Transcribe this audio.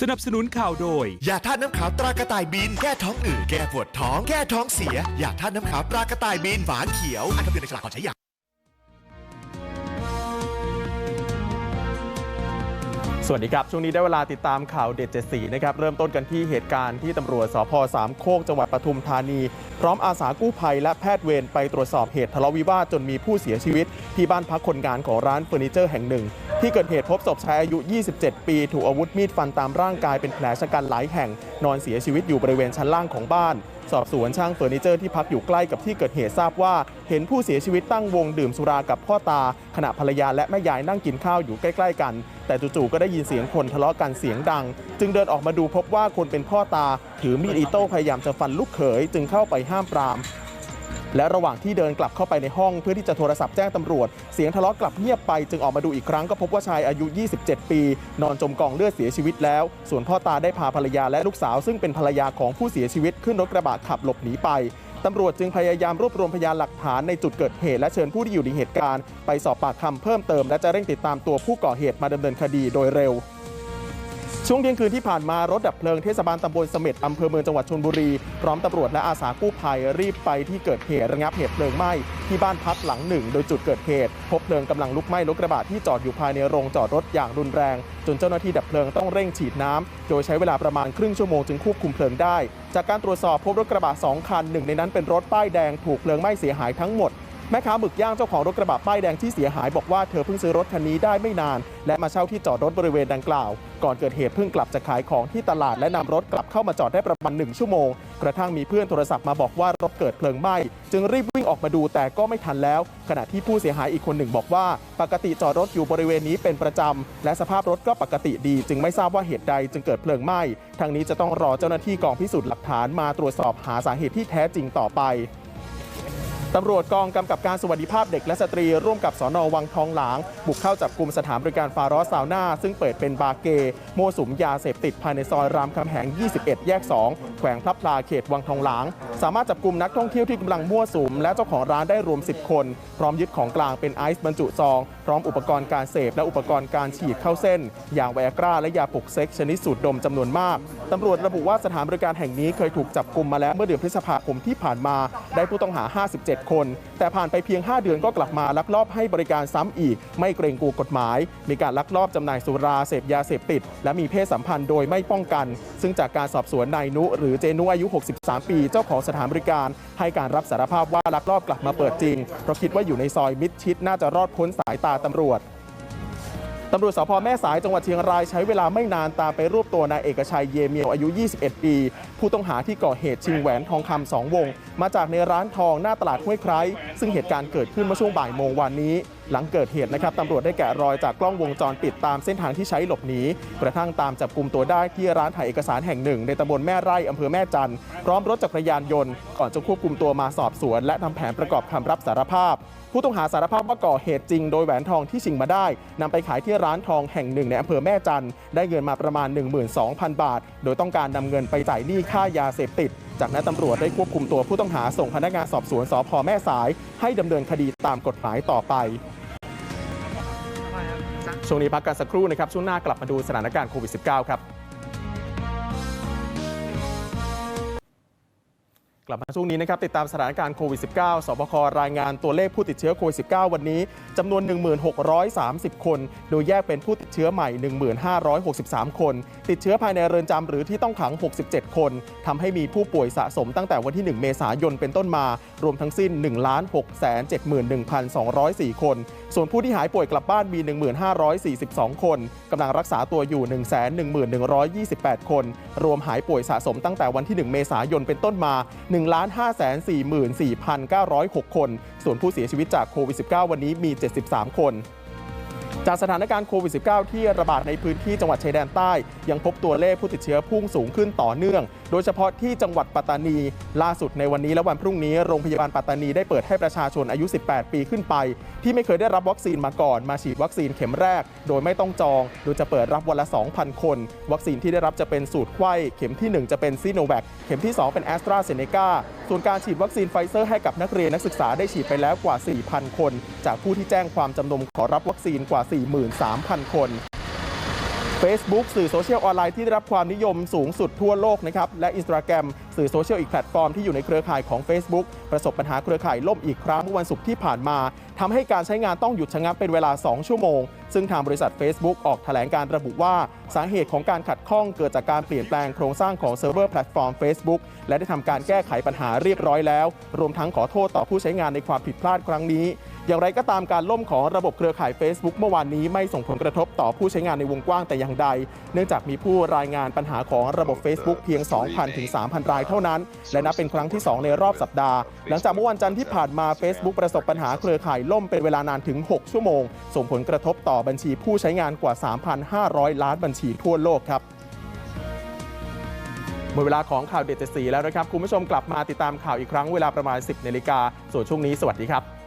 สนับสนุนข่าวโดย ยาท่าตุน้ำขาวตรากระต่ายบิน แก้ท้องอืดแก้ปวดท้อง แก้ท้องเสีย ยาท่าตุน้ำขาวตรากระต่ายบิน หวานเขียว อันคำเตือนในฉลากก่อนใช้ยา สวัสดีครับ ช่วงนี้ได้เวลาติดตามข่าวเด็ดเจ็ดสีนะครับ เริ่มต้นกันที่เหตุการณ์ที่ตำรวจสพสามโคกจังหวัดปทุมธานี พร้อมอาสากู้ภัยและแพทย์เวรไปตรวจสอบเหตุทะเลาะวิวาทจนมีผู้เสียชีวิต ที่บ้านพักคนงานของร้านเฟอร์นิเจอร์แห่งหนึ่ง ที่เกิดเหตุพบศพชายอายุ 27 ปี ถูกอาวุธมีดฟันตามร่างกายเป็นแผลชะกันหลายแห่ง นอนเสียชีวิตอยู่บริเวณชั้นล่างของบ้าน สอบสวนช่างเฟอร์นิเจอร์ที่พักอยู่ใกล้กับที่เกิดเหตุทราบว่า เห็นผู้เสียชีวิตตั้งวงดื่มสุรากับพ่อตา ขณะภรรยาและแม่ยายนั่งกินข้าวอยู่ใกล้ ๆ กัน แต่จู่ๆก็ได้ยินเสียงคนทะเลาะกันเสียงดัง จึงเดินออกมาดูพบว่าคนเป็นพ่อตา ถือมีดอิโต้พยายามจะฟันลูกเขยจึงเข้าไปห้ามปราม และระหว่างที่เดินกลับเข้าไปในห้องเพื่อที่จะโทรศัพท์แจ้งตำรวจ เสียงทะเลาะกลับเงียบไปจึงออกมาดูอีกครั้งก็พบว่าชายอายุ 27 ปี นอนจมกองเลือดเสียชีวิตแล้ว ส่วนพ่อตาได้พาภรรยาและลูกสาว ซึ่งเป็นภรรยาของผู้เสียชีวิตขึ้นรถกระบะขับหลบหนีไปตำรวจจึงพยายามรวบรวมพยานหลักฐานในจุดเกิดเหตุและเชิญผู้ที่อยู่ในเหตุการณ์ ไปสอบปากคำเพิ่มเติมและจะเร่งติดตามตัวผู้ก่อเหตุมาดำเนินคดีโดยเร็ว ช่วงเที่ยงคืนที่ผ่านมารถดับเพลิงเทศบาลตำบลเสม็ดอำเภอเมืองจังหวัดชลบุรี พร้อมตำรวจและอาสากู้ภัยรีบไปที่เกิดเหตุระงับเหตุเพลิงไหม้ที่บ้านพักหลังหนึ่ง โดยจุดเกิดเหตุ พบเพลิงกำลังลุกไหม้รถกระบะที่จอดอยู่ภายในโรงจอดรถอย่างรุนแรง จนเจ้าหน้าที่ดับเพลิงต้องเร่งฉีดน้ำโดยใช้เวลาประมาณครึ่งชั่วโมงจึงควบคุมเพลิงได้ จากการตรวจสอบพบรถกระบะสองคันหนึ่งในนั้นเป็นรถป้ายแดงถูกเพลิงไหม้เสียหายทั้งหมด แม่ค้าหมึกย่างเจ้าของรถกระบะป้ายแดงที่เสียหายบอกว่าเธอเพิ่งซื้อรถคันนี้ได้ไม่นาน และมาเช่าที่จอดรถบริเวณดังกล่าว ก่อนเกิดเหตุเพิ่งกลับจะขายของที่ตลาดและนำรถกลับเข้ามาจอดได้ประมาณหนึ่งชั่วโมง กระทั่งมีเพื่อนโทรศัพท์มาบอกว่ารถเกิดเพลิงไหม้จึงรีบวิ่งออกมาดูแต่ก็ไม่ทันแล้ว ขณะที่ผู้เสียหายอีกคนหนึ่งบอกว่า ปกติจอดรถอยู่บริเวณนี้เป็นประจำและสภาพรถก็ปกติดี จึงไม่ทราบว่าเหตุใดจึงเกิดเพลิงไหม้ทางนี้จะต้องรอเจ้าหน้าที่กองพิสูจน์หลักฐานมาตรวจสอบหาสาเหตุที่แท้จริงต่อไป ตำรวจกองกำกับการสวัสดิภาพเด็กและสตรีร่วมกับสอนอวังทองหลาง บุกเข้าจับกลุ่มสถานบริการฟารอสซาวน่า ซึ่งเปิดเป็นบาร์เกย์โมวสุมยาเสพติดภายในซอยรามคำแหง 21 แยก 2 แขวงพระพลาเขตวังทองหลาง สามารถจับกลุ่มนักท่องเที่ยวที่กำลังมั่วสุม และเจ้าของร้านได้รวม 10 คน พร้อมยึดของกลางเป็นไอซ์บรรจุซอง พร้อมอุปกรณ์การเสพและอุปกรณ์การฉีดเข้าเส้นยางไวอากราและยาปลุกเซ็กชนิดสูตรดมจำนวนมากตำรวจระบุว่าสถานบริการแห่งนี้เคยถูกจับกลุ่มมาแล้วเมื่อเดือนพฤษภาคมที่ผ่านมาได้ผู้ต้องหา 57คน แต่ผ่านไปเพียง 5 เดือนก็กลับมาลักลอบให้บริการซ้ำอีก ไม่เกรงกลัวกฎหมาย มีการลักลอบจำหน่ายสุราเสพยาเสพติด และมีเพศสัมพันธ์โดยไม่ป้องกัน ซึ่งจากการสอบสวนนายนุ หรือเจนุอายุ 63 ปี เจ้าของสถานบริการ ให้การรับสารภาพว่าลักลอบกลับมาเปิดจริงเพราะคิดว่าอยู่ในซอยมิดชิดน่าจะรอดพ้นสายตาตำรวจ ตำรวจสพแม่สายจังหวัดเชียงรายใช้เวลาไม่นานตามไปรวบตัวนายเอกชัยเยเมียวอายุ 21 ปี ผู้ต้องหาที่ก่อเหตุชิงแหวนทองคำสองวง มาจากในร้านทองหน้าตลาดห้วยไคร้ซึ่งเหตุการณ์เกิดขึ้นเมื่อช่วงบ่ายโมงวันนี้ หลังเกิดเหตุนะครับตำรวจได้แกะรอยจากกล้องวงจรปิดตามเส้นทางที่ใช้หลบหนีกระทั่งตามจับกลุ่มตัวได้ที่ร้านถ่ายเอกสารแห่งหนึ่ง ในตำบลแม่ไร่อำเภอแม่จันทร์พร้อมรถจักรยานยนต์ก่อนจะควบคุมตัวมาสอบสวน และทำแผนประกอบคำรับสารภาพ ผู้ต้องหาสารภาพว่าก่อเหตุจริงโดยแหวนทองที่ชิงมาได้นำไปขายที่ร้านทองแห่งหนึ่งในอำเภอแม่จันทร์ได้เงินมาประมาณ 12,000 บาท โดยต้องการนำเงินไปจ่ายหนี้ค่ายาเสพติดจากนั้นตำรวจได้ควบคุมตัวผู้ต้องหาส่งพนักงานสอบสวนสพแม่สาย ให้ดำเนินคดีตามกฎหมายต่อไป ช่วงนี้พักกันสักครู่นะครับ ช่วงหน้ากลับมาดูสถานการณ์โควิด -19 ครับ กลับมาช่วงนี้นะครับติดตามสถานการณ์โควิด -19 สบครายงานตัวเลขผู้ติดเชื้อโควิด -19 วันนี้จำนวน 1630 คน โดยแยกเป็นผู้ติดเชื้อใหม่ 1563 คน ติดเชื้อภายในเรือนจำหรือที่ต้องขัง 67 คนทำให้มีผู้ป่วยสะสมตั้งแต่วันที่ 1 เมษายนเป็นต้นมา รวมทั้งสิ้น 1,671,204 คน ส่วนผู้ที่หายป่วยกลับบ้านมี 1542 คนกำลังรักษาตัวอยู่ 1,1128 คน รวมหายป่วยสะสมตั้งแต่วันที่ 1 เมษายนเป็นต้นมา1,544,906 คน ส่วนผู้เสียชีวิตจากโควิด -19 วันนี้มี 73 คน จากสถานการณ์โควิด -19 ที่ระบาดในพื้นที่จังหวัดชายแดนใต้ ยังพบตัวเลขผู้ติดเชื้อพุ่งสูงขึ้นต่อเนื่อง โดยเฉพาะที่จังหวัดปัตตานี ล่าสุดในวันนี้และวันพรุ่งนี้ โรงพยาบาลปัตตานีได้เปิดให้ประชาชนอายุ 18 ปีขึ้นไป ที่ไม่เคยได้รับวัคซีนมาก่อน มาฉีดวัคซีนเข็มแรก โดยไม่ต้องจอง โดยจะเปิดรับวันละ 2,000 คน วัคซีนที่ได้รับจะเป็นสูตรไข้เข็มที่ 1 จะเป็นซีโนแวคเข็มที่ 2 เป็นแอสตราเซเนกาส่วนการฉีดวัคซีนไฟเซอร์ให้กับนักเรียนนักศึกษาได้ฉีดไปแล้วกว่า 4,000 คน จากผู้ที่แจ้งความจำนงขอรับวัคซีนกว่า 43,000 คน Facebook สื่อโซเชียลออนไลน์ที่ได้รับความนิยมสูงสุดทั่วโลกนะครับและ Instagram สื่อโซเชียลอีกแพลตฟอร์มที่อยู่ในเครือข่ายของ Facebook ประสบปัญหาเครือข่ายล่มอีกครั้งเมื่อวันศุกร์ที่ผ่านมาทำให้การใช้งานต้องหยุดชะงักเป็นเวลา 2 ชั่วโมง ซึ่งทางบริษัท Facebook ออกแถลงการระบุว่า สาเหตุของการขัดข้องเกิดจากการเปลี่ยนแปลงโครงสร้างของเซิร์ฟเวอร์แพลตฟอร์ม Facebook และได้ทำการแก้ไขปัญหาเรียบร้อยแล้ว รวมทั้งขอโทษต่อผู้ใช้งานในความผิดพลาดครั้งนี้ อย่างไรก็ตามการล่มของระบบเครือข่าย Facebook เมื่อวานนี้ไม่ส่งผลกระทบต่อผู้ใช้งานในวงกว้างแต่อย่างใด เนื่องจากมีผู้รายงานปัญหาของระบบ Facebook เพียง 2,000 ถึง 3,000 รายเท่านั้น และนับเป็นครั้งที่ 2 ในรอบสัปดาห์ หลังจากเมื่อวันจันทร์ที่ผ่านมา Facebook ประสบปัญหาเครือข่ายล่มเป็นเวลานานถึง 6 ชั่วโมง ส่งผลกระทบต่อบัญชีผู้ใช้งานกว่า 3,500 ล้านบัญชีทั่วโลกครับหมดเวลาของข่าวเด็ดเจ็ดสีแล้วนะครับคุณผู้ชมกลับมาติดตามข่าวอีกครั้งเวลาประมาณ 10นาฬิกาส่วนช่วงนี้สวัสดีครับ